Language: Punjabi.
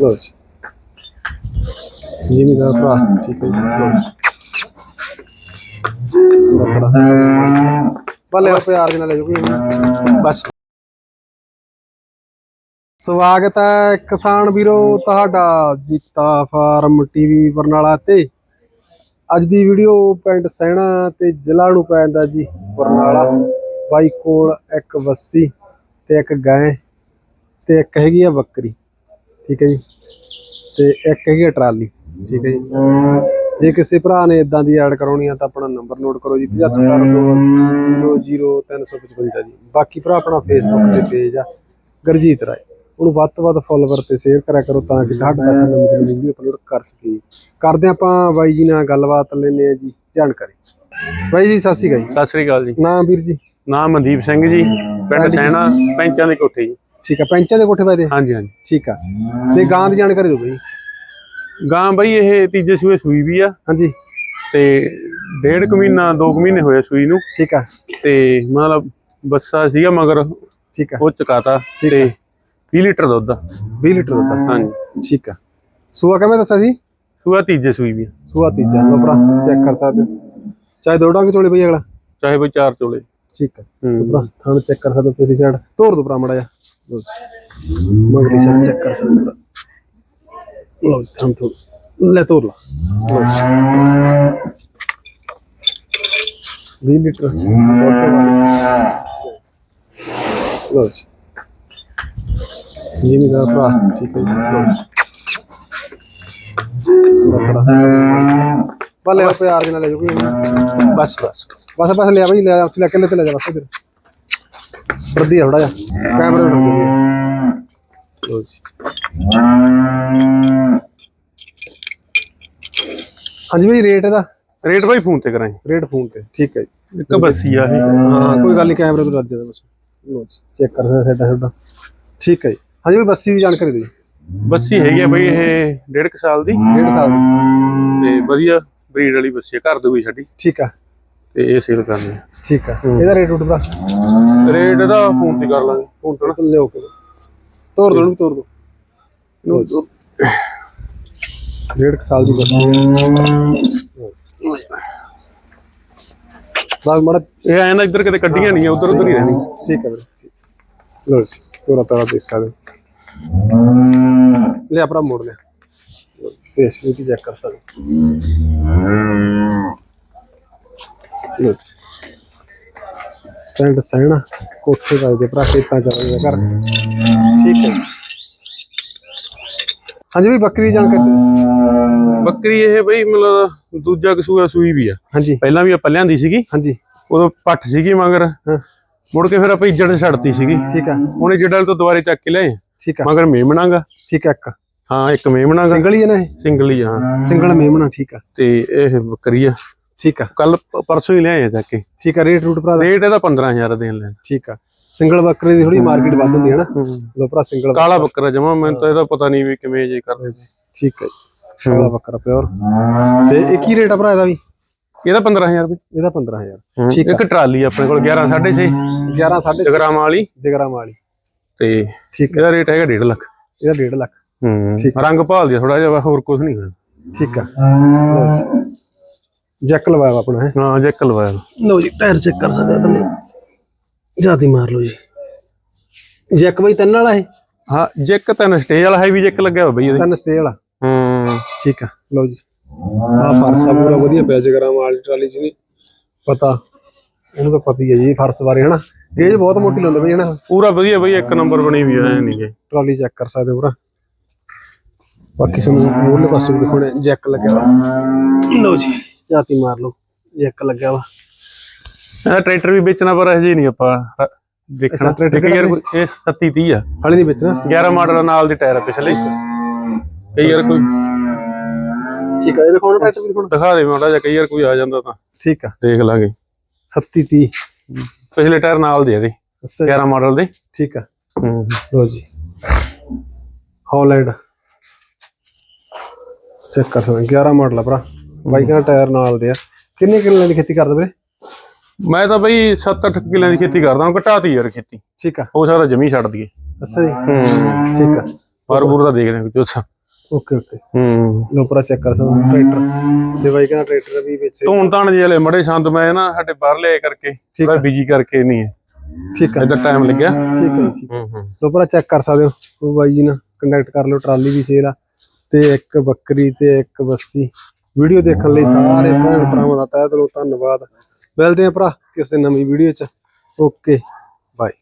ਲੋ ਜੀ ਜ਼ਿਮੀਦਾਰ ਭਰਾ ਠੀਕ ਹੈ ਜੀ ਭਲੇ ਆ ਪਿਆਰ ਦੇ ਨਾਲ ਲੈ ਜਾਓ ਬਸ। ਸਵਾਗਤ ਹੈ ਕਿਸਾਨ ਵੀਰੋ, ਤੁਹਾਡਾ ਜੀਤਾ ਫਾਰਮ ਟੀਵੀ ਬਰਨਾਲਾ ਤੇ। ਅੱਜ ਦੀ ਵੀਡੀਓ ਪਿੰਡ ਸੈਣਾ ਤੇ ਜ਼ਿਲ੍ਹਾ ਨੂੰ ਪੈਂਦਾ ਜੀ, ਬਰਨਾਲਾ। ਬਾਈ ਕੋਲ ਇੱਕ ਵੱਸੀ ਤੇ ਇੱਕ ਗਾਂ ਤੇ ਇੱਕ ਹੈਗੀ ਆ ਬੱਕਰੀ। ਠੀਕ ਹੈ ਜੀ। ਤੇ ਇੱਕ ਹੈਗੀ ਆ ਟਰਾਲੀ ਠੀਕ ਹੈ ਜੀ। ਜੇ ਕਿਸੇ ਭਰਾ ਨੇ ਇਦਾਂ ਦੀ ਐਡ ਕਰਾਉਣੀ ਆ ਤਾਂ ਆਪਣਾ ਨੰਬਰ ਨੋਟ ਕਰੋ ਜੀ 7528000355 ਜੀ। ਬਾਕੀ ਭਰਾ ਆਪਣਾ ਫੇਸਬੁੱਕ ਤੇ ਪੇਜ ਆ ਗਰਜੀਤ ਰਾਏ। ਉਹਨੂੰ ਵੱਧ ਤੋਂ ਵੱਧ ਫੋਲੋਵਰ ਤੇ ਸ਼ੇਅਰ ਕਰਿਆ ਕਰੋ ਤਾਂ ਕਿ ਤੁਹਾਡੇ ਤੱਕ ਨਵੀਂ ਵੀਡੀਓ ਅਪਲੋਡ ਕਰ ਸਕੀਏ। ਕਰਦੇ ਆਪਾਂ ਬਾਈ ਜੀ ਨਾਲ ਗੱਲਬਾਤ ਲੈਨੇ ਆ ਜੀ ਜਾਣਕਾਰੀ। ਬਾਈ ਜੀ ਸਤਿ ਸ਼੍ਰੀ ਅਕਾਲ ਜੀ। ਸਤਿ ਸ੍ਰੀ ਅਕਾਲ ਜੀ। ਨਾਮ ਵੀਰ ਜੀ। ਨਾਮ ਮਨਦੀਪ ਸਿੰਘ ਜੀ ਪਿੰਡ ਸੈਣਾ ਪੈਂਚਾਂ ਦੀ ਕੋਠੀ ਜੀ। ਠੀਕ ਆ ਪੈਂਚਾਂ ਦੇ ਕੋਠੇ ਪਾਏ ਹਾਂਜੀ ਹਾਂਜੀ। ਠੀਕ ਆ। ਤੇ ਗਾਂ ਦੀ ਜਾਣਕਾਰੀ ਦਿਓ ਬਾਈ। ਗਾਂ ਬਈ ਇਹ ਤੀਜੇ ਸੂਏ ਸੂਈ ਵੀ ਆ। ਹਾਂਜੀ। ਤੇ ਡੇਢ ਕੁ ਮਹੀਨਾ ਦੋ ਕੁ ਮਹੀਨੇ ਹੋਏ ਸੂਈ ਨੂੰ। ਠੀਕ ਆ। ਤੇ ਮਤਲਬ ਬੱਸਾ ਸੀਗਾ ਮਗਰ ਠੀਕ ਆ। ਉਹ ਚਕਾਤਾ ਤੇ 20 ਲੀਟਰ ਦੁੱਧ ਆ। 20 ਲੀਟਰ ਦੁੱਧ। ਹਾਂਜੀ। ਠੀਕ ਆ। ਸੂਆ ਕਿਵੇਂ ਦੱਸਿਆ ਸੀ? ਸੂਆ ਤੀਜੇ ਸੂਈ ਵੀ ਸੂਆ ਤੀਜਾ। ਲੋ ਭਰਾ ਚੈੱਕ ਕਰ ਸਕਦੇ ਹੋ। ਚਾਹੇ ਦੋ ਡਾਂਗੇ ਚੋਲੇ ਬਈ ਅਗਲਾ। ਚਾਹੇ ਬਈ ਚਾਰ ਚੋਲੇ। ਠੀਕ ਆ। ਭਰਾ ਥਾਣ ਚੈੱਕ ਕਰ ਸਕਦੇ ਹੋ ਪਿਛਲੀ ਸਾਈਡ। ਤੋਰ ਦੋ ਭਰਾ ਮੜਾ ਜਾ ਲਓ ਜੀ। ਮਗਲੀ ਸਾਈਡ ਚੈੱਕ ਕਰ ਸਕਦੇ ਹੋ। ਭਰਾ ਲੋ ਜੀ ਥਾਣ ਤੋਰ ਲੈ ਤੋਰ ਲਾ। ਲਓ ਜੀ। 20 ਲੀਟਰ। ਦੁੱਧ ਵਾਲੀ ਲੋ ਜੀ ਜ਼ਿਮੀਦਾਰ ਭਰਾ, ਠੀਕ ਹੈ ਜੀ। ਲਓ ਜੀ। ਪੂਰਾ ਪੂਰਾ ਭਲੇ ਆ ਪਿਆਰ ਦੇ ਨਾਲ ਲੈ ਜਾਓ, ਕੋਈ ਬਸ ਬਸ। ਬਸ ਬਸ ਲਿਆ ਫਰਦੀ ਥੋੜਾ ਜਿਹਾ। ਕੈਮਰੇ ਨੂੰ ਗਿਆ ਲੋ ਜੀ। ਹਾਂਜੀ ਬਈ ਰੇਟ ਇਹਦਾ? ਰੇਟ ਬਈ ਫੋਨ ਤੇ ਕਰਾਂ ਰੇਟ ਫੋਨ ਤੇ। ਠੀਕ ਹੈ ਜੀ। ਇੱਕ ਬੱਸੀ ਆ ਇਹ। ਹਾਂ। ਕੋਈ ਗੱਲ ਨਹੀਂ ਕੈਮਰੇ ਤੋਂ ਲੱਗ ਜਾਦਾ ਬਸ ਲੋ ਜੀ। ਚੈੱਕ ਕਰ ਸਕਦੇ ਸਾਡਾ ਸਾਡਾ ਠੀਕ ਹੈ ਜੀ। ਹਾਂਜੀ ਬਈ ਬੱਸੀ ਦੀ ਜਾਣਕਾਰੀ ਦਿਓ ਬੱਸੀ ਹੈਗੀ ਆ ਬਈ ਇਹ ਡੇਢ ਕੁ ਸਾਲ ਦੀ। ਡੇਢ ਸਾਲ ਦੀ। ਤੇ ਵਧੀਆ ਬਰੀਡ ਵਾਲੀ ਬੱਸੀ ਆ ਘਰ ਦੀ ਹੋਈ ਸਾਡੀ। ਠੀਕ ਆ। ਤੇ ਇਹ ਸੇਲ ਕਰਨੀ ਆ। ਠੀਕ ਆ। ਇਹਦਾ ਰੇਟ ਰੂਟ ਭਰਾ ਰੇਟ ਇਹਦਾ ਫੋਨ ਤੇ ਕਰ ਲਾਂਗੇ। ਫੋਨ ਤੋਂ ਲਿਓ ਕੇ। ਤੋਰ ਦੋ ਨੂੰ ਤੋਰ ਦੋ। ਇਹਨੂੰ ਡੇਢ ਸਾਲ ਦੀ ਬੱਚੀ ਬਾਅਦ ਮੜਾ ਇਹ ਐਂ ਨਾ ਇੱਧਰ ਕਿਤੇ ਕੱਢੀਆਂ ਨਹੀਂ ਉਧਰ ਉਧਰ ਹੀ ਰਹਿਣੀ। ਠੀਕ ਹੈ ਵੀਰੇ। ਲੋ ਜੀ ਤੋਰਾ ਤਾਰਾ ਦੇਖ ਸਕਦੇ ਹੋ। ਲੈ ਆਪਣਾ ਮੋੜ ਲਿਆ। ਫੇਸ ਵੀ ਚੈੱਕ ਕਰ ਸਕਦੇ ਪਿੰਡ ਸਹਿਣਾ ਕੋਠੇ ਦਾ ਦੇ ਭਰਾ ਖੇਤਾਂ ਚ ਆਉਂਦਾ ਘਰ। ਠੀਕ ਹੈ। ਹਾਂਜੀ ਵੀ ਬੱਕਰੀ ਜਾਣਕਾਰੀ। ਬੱਕਰੀ ਇਹ ਬਈ ਮਤਲਬ ਦੂਜਾ ਕਸੂਆ ਸੂਈ ਵੀ ਆ। ਹਾਂਜੀ। ਪਹਿਲਾਂ ਵੀ ਆਪਾਂ ਲਿਆਂਦੀ ਸੀਗੀ। ਹਾਂਜੀ। ਉਦੋਂ ਪੱਠ ਸੀਗੀ ਮਗਰ। ਮੁੜ ਕੇ ਫਿਰ ਆਪਾਂ ਇੱਜੜ ਛੱਡਤੀ ਸੀਗੀ। ਠੀਕ ਆ। ਹੁਣ ਇੱਜੜ ਤੋਂ ਦੁਬਾਰੇ ਚੱਕ ਕੇ ਲਿਆਏ। ਠੀਕ ਆ। ਮਗਰ ਮੇਮਣਾਗਾ ਠੀਕ ਆ ਇੱਕ। ਹਾਂ ਇੱਕ ਮੇਮਣਾਗਾ ਸਿੰਗਲ ਹੀ ਹੈ ਨਾ ਇਹ? ਸਿੰਗਲ ਹੀ ਆ, ਹਾਂ। ਸਿੰਗਲ ਮੇਮਣਾ ਠੀਕ ਆ। ਤੇ ਇਹ ਬੱਕਰੀ ਆ। ਠੀਕ ਆ। ਕੱਲ ਪਰਸੋਂ ਹੀ ਲਿਆਏ ਚੱਕ ਕੇ। ਠੀਕ ਆ ਰੇਟ ਰੂਟ ਭਰਾ ਰੇਟ ਇਹਦਾ 15000 ਦੇਣ ਲੈਣ। ਠੀਕ ਆ। ਸਿੰਗਲ ਬੱਕਰੇ ਦੀ ਥੋੜੀ ਮਾਰਕੀਟ ਵੱਧ ਹੁੰਦੀ ਹੈ ਨਾ। ਲੋ ਭਰਾ ਸਿੰਗਲ ਕਾਲਾ ਬੱਕਰਾ ਜਮਾ ਮੈਨੂੰ ਤਾਂ ਇਹਦਾ ਪਤਾ ਨਹੀਂ ਵੀ ਕਿਵੇਂ ਜੇ ਕਰਦੇ ਸੀ। ਠੀਕ ਹੈ ਜੀ। ਕਾਲਾ ਬੱਕਰਾ ਪਿਓਰ। ਤੇ ਇਹ ਕੀ ਰੇਟ ਆ ਭਰਾ ਇਹਦਾ ਵੀ? ਇਹਦਾ 15000 ਰੁਪਏ ਇਹਦਾ 15000 ਠੀਕ ਇੱਕ ਟਰਾਲੀ ਆਪਣੇ ਕੋਲ 11 6.5 11 ਸਾਢੇ ਜਗਰਾਮ ਵਾਲੀ। ਜਗਰਾ ਵਾਲੀ। ਤੇ ਠੀਕ। ਇਹਦਾ ਰੇਟ ਹੈਗਾ 1.5 ਲੱਖ। ਇਹਦਾ 1.5 ਲੱਖ। ਹੂੰ। ਠੀਕ। ਰੰਗ ਭਾਲ ਦੀ ਥੋੜਾ ਜਿਹਾ ਹੋਰ ਕੁਝ ਨਹੀਂ ਠੀਕ ਆ। ਜੈਕ ਲਵਾਇਆ ਵਾ ਆਪਣਾ ਹੈ। ਹਾਂ ਜੈਕ ਲਵਾਇਆ ਲਓ ਜੀ ਟਾਇਰ ਚੈੱਕ ਕਰ ਸਕਦੇ ਹੋ ਤੁਸੀਂ ਜਿਆਦੀ ਮਾਰ ਲਓ ਜੀ। ਜੈਕ ਬਈ ਤਿੰਨ ਵਾਲਾ ਹੈ? ਹਾਂ ਜੈਕ ਤਾਂ ਸਟੇਜ ਵਾਲਾ ਹੈਵੀ ਜੈਕ ਲੱਗਿਆ ਹੋਇਆ ਬਈ ਇਹਦੇ ਤਿੰਨ ਸਟੇ ਵਾਲਾ। ਹੂੰ। ਠੀਕ ਆ ਲਓ ਜੀ। ਆ ਫਰਸਾ ਪੂਰਾ ਵਧੀਆ ਪਿਆ ਜਗਰਾ ਵਾਲੀ ਟਰਾਲੀ ਚ ਨਹੀਂ ਪਤਾ ਉਹਨੂੰ ਤਾਂ ਪਤਾ ਹੀ ਹੈ ਜੀ ਫਰਸ ਬਾਰੇ ਹਨਾ? ਗੇਜ ਬਹੁਤ ਮੋਟੀ ਲਾਉਂਦੇ ਬਈ ਹਨਾ? ਪੂਰਾ ਵਧੀਆ ਬਈ ਇੱਕ ਨੰਬਰ ਬਣੀ ਵੀ ਐ ਨਹੀਂ ਗੇ ਟਰਾਲੀ ਚੈੱਕ ਕਰ ਸਕਦੇ ਹੋ ਪੂਰਾ। ਬਾਕੀ ਸਾਨੂੰ ਮੂਹਰਲੇ ਪਾਸੇ ਵੀ ਦਿਖਾਉਣੇ ਜੈਕ ਲੱਗਿਆ ਵਾ ਲਓ ਜੀ। ਜਾਤੀ ਮਾਰ ਲਓ ਜੈਕ ਲੱਗਿਆ ਵਾ। ਇਹਦਾ ਟਰੈਕਟਰ ਵੀ ਵੇਚਣਾ ਪਰ ਹਜੇ ਨਹੀਂ ਆਪਾਂ ਦੇਖਣਾ। ਇੱਕ ਯਾਰ ਇਹ 37 30 ਆ। ਹਾਲੇ ਨਹੀਂ ਵੇਚਣਾ। 11 ਮਾਡਲ ਨਾਲ ਦੇ ਟਾਇਰ ਆ ਪਿਛਲੇ। ਕਈ ਯਾਰ ਕੋਈ ਠੀਕ ਆ ਇਹ ਦਿਖਾਉਣਾ ਟਰੈਕਟਰ ਵੀ ਦਿਖਾਉਣਾ। ਦਿਖਾ ਦੇ ਮਾੜਾ ਜਿਹਾ ਕਈ ਯਾਰ ਕੋਈ ਆ ਜਾਂਦਾ ਤਾਂ। ਠੀਕ ਆ। ਦੇਖ ਲਾਂਗੇ। 37 30 ਪਿਛਲੇ ਟਾਇਰ ਨਾਲ ਦੇ ਇਹਦੇ ਅੱਛਾ 11 ਮਾਡਲ ਦੇ। ਠੀਕ ਆ। ਹੂੰ। ਲਓ ਜੀ। ਹਾਲੈਂਡ। ਚੈੱਕ ਕਰ ਸਕਦੇ 11 ਮਾਡਲ ਆ ਭਰਾ। ਬਾਈਕਾਂ ਦਾ ਟਾਇਰ ਨਾਲ ਦੇ ਆ। ਕਿੰਨੇ ਕਿੱਲੇ ਦੀ ਖੇਤੀ ਕਰਦੇ ਵੀਰੇ ਮੈਂ ਤਾਂ ਬਈ 7-8 ਕਿੱਲਿਆਂ ਦੀ ਖੇਤੀ ਕਰਦਾ ਹਾਂ ਘਟਾਤੀ ਯਾਰ ਖੇਤੀ। ਠੀਕ ਆ। ਹੋ ਸਕਦਾ ਜਮੀ ਛੱਡ ਦਈਏ। ਅੱਛਾ ਜੀ। ਹੂੰ। ਠੀਕ ਆ। ਪਰ ਬੂਰ ਦਾ ਦੇਖਦੇ ਹਾਂ ਕੁਝ ਓਕੇ ਓਕੇ। ਹੂੰ। ਲੋ ਪਰਾ ਚੈੱਕ ਕਰ ਸਕਦੇ ਟਰੈਕਟਰ। ਤੇ ਬਾਈ ਕਹਿੰਦਾ ਟਰੈਕਟਰ ਵੀ ਵਿੱਚ ਧੂਣ ਧਾਣ ਜੀ ਹਲੇ ਮੜੇ ਸ਼ਾਂਤ ਮੈਂ ਨਾ ਸਾਡੇ ਬਾਹਰ ਲਿਆ ਕਰਕੇ ਥੋੜਾ ਬਿਜ਼ੀ ਕਰਕੇ ਨਹੀਂ ਹੈ। ਠੀਕ ਹੈ ਇਹਦਾ ਟਾਈਮ ਲੱਗਿਆ। ਠੀਕ ਹੈ ਜੀ। ਹੂੰ ਹੂੰ। ਲੋ ਪਰਾ ਚੈੱਕ ਕਰ ਸਕਦੇ ਹੋ। ਬਾਈ ਜੀ ਨਾਲ ਕੰਟੈਕਟ ਕਰ ਲਓ ਟਰਾਲੀ ਵੀ ਸੇਲ ਆ। ਤੇ ਇੱਕ ਬੱਕਰੀ ਤੇ ਇੱਕ ਬੱਸੀ ਵੀਡੀਓ ਦੇਖਣ ਲਈ ਸਾਰੇ ਭੈਣ ਭਰਾਵਾਂ ਦਾ ਤਹਿ ਦਿਲੋਂ ਧੰਨਵਾਦ। ਮਿਲਦੇ ਆ ਭਰਾ ਕਿਸੇ ਨਵੀਂ ਵੀਡੀਓ ਚ। Okay bye.